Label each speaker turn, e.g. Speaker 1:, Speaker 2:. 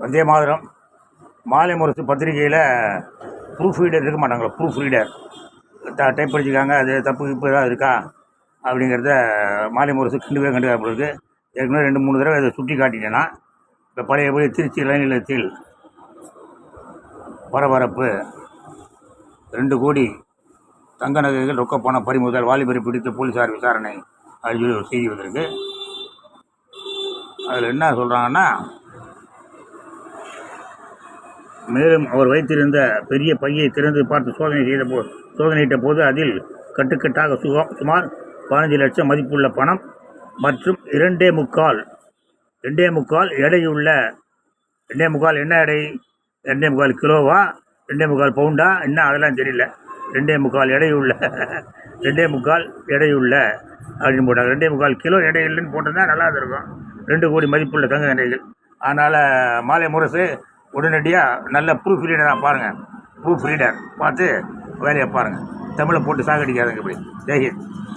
Speaker 1: வந்தே மாதிரம். மாலை முரசு பத்திரிகையில் proof reader இருக்க மாட்டாங்களா ப்ரூஃப் ரீடர் ட டைப் படிச்சுக்காங்க அது தப்பு இப்போ ஏதாவது இருக்கா? அப்படிங்கிறத மாலை முரசு கண்டுவே கண்டுக்காம இருக்குது ஏற்கனவே ரெண்டு மூணு தடவை அதை சுட்டி காட்டிட்டேன்னா இப்போ பழையபடி திருச்சி இளைநிலையத்தில் பரபரப்பு ரெண்டு கோடி தங்க நகைகள் ரொக்க பணம் பறிமுதல் வாலிபரை பிடித்து போலீஸார் விசாரணை அப்படின்னு சொல்லி ஒரு செய்தி வந்திருக்கு. அதில் என்ன சொல்கிறாங்கன்னா மேலும் அவர் வைத்திருந்த பெரிய பையை திறந்து பார்த்து சோதனை செய்த போ சோதனையிட்ட போது அதில் கட்டுக்கட்டாக சுகா சுமார் பதினஞ்சு லட்சம் மதிப்புள்ள பணம் மற்றும் இரண்டே முக்கால் ரெண்டே முக்கால் எடையுள்ள ரெண்டே முக்கால் என்ன எடை ரெண்டே முக்கால் கிலோவா ரெண்டே முக்கால் பவுண்டா என்ன அதெல்லாம் தெரியல. ரெண்டே முக்கால் எடையுள்ள ரெண்டே முக்கால் எடையுள்ள அப்படின்னு போட்டாங்க. ரெண்டே முக்கால் கிலோ எடை இல்லைன்னு போட்டிருந்தா நல்லா இருக்கும் ரெண்டு கோடி மதிப்புள்ள தங்க எடைகள். அதனால் மாலை முரசு உடனடியாக நல்ல ப்ரூஃப் ரீடராக பாருங்கள் ப்ரூஃப் ரீடர் பார்த்து வேலையை பாருங்கள் தமிழை போட்டு சாகடிக்காதுங்க இப்படி. ஜெய்ஹிந்த்